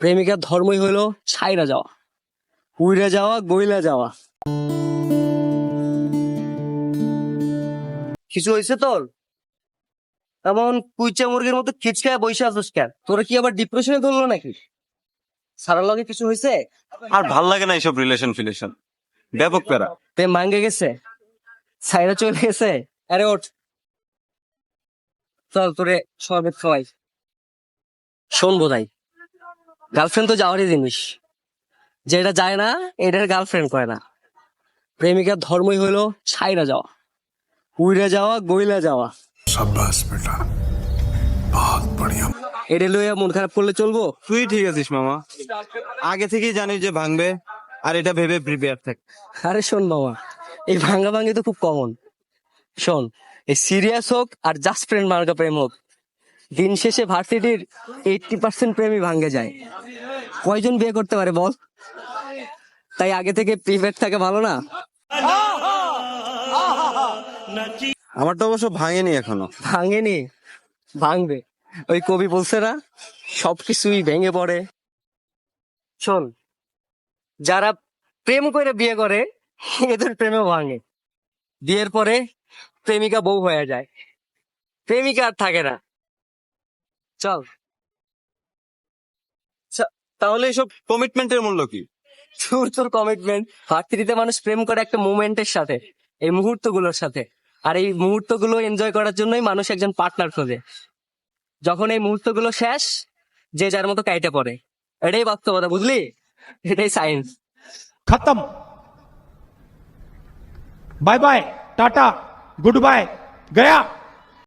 প্রেমিকার ধর্মই হলো ছাইরা যাওয়া উইরা যাওয়া গইলা যাওয়া। কিছু হয়েছে তোর? এমন কুইচা মুরগির মতো খিচকায় বসে আছিস কেন? তোরা কি আবার ডিপ্রেশনে ধরলো নাকি? সারার লগে কিছু হয়েছে? আর ভালো লাগে না এইসব রিলেশন ফিলেশন ব্যাপক প্যারা। তে মাঙ্গে গেছে? সাইরা চলে গেছে? আরে ওঠ। চল তোরে শরবত খাওয়াই। শোন বোধাই গার্লফ্রেন্ড তো যাওয়ারই জিনিস। যেটা যায় না এটার গার্লফ্রেন্ড করে না। প্রেমিকার ধর্মই হলো ছাইরা যাওয়া। উইরা যাওয়া গইলা যাওয়া। সাব্বাস বেটা। বহুত বড়িয়া। এটা লইয়া মন খারাপ করলে চলবো? তুই ঠিক আছিস মামা। আগে থেকেই জানিস যে ভাঙবে আর এটা ভেবে প্রিপেয়ার থাক। আরে শোন মামা। এই ভাঙা ভাঙি তো খুব কমন শোন এই সিরিয়াস হোক আর জাস্ট ফ্রেন্ড মার্কা প্রেম হোক দিন শেষে ভার্সিটির এইটটি পার্সেন্ট প্রেমই ভাঙ্গে যায়। কয়জন বিয়ে করতে পারে বল? তাই আগে থেকে প্রিপেয়ার থাকে ভালো না? আমার তো অবশ্য ভাঙেনি এখনও। ভাঙেনি? ভাঙবে। ওই কবি বলছে না সবকিছুই ভেঙে পড়ে। শোন যারা প্রেম করে বিয়ে করে এদের প্রেমও ভাঙে। বিয়ের পরে প্রেমিকা বউ হয়ে যায়। প্রেমিকা আর থাকে না। চল। তাহলে এসব কমিটমেন্টের মূল্য কি? তোর তোর কমিটমেন্ট ভার্তিতে মানুষ প্রেম করে একটা মুভমেন্টের সাথে এই মুহূর্তগুলোর সাথে। আর এই মুহূর্তগুলো এনজয় করার জন্যই মানুষ একজন পার্টনার খোঁজে। যখন এই মুহূর্তগুলো শেষ যে যার মতো কাইটে পড়ে। এটাই বাস্তবতা বুঝলি? এটাই সায়েন্স খতম। Bye bye tata good bye Gaya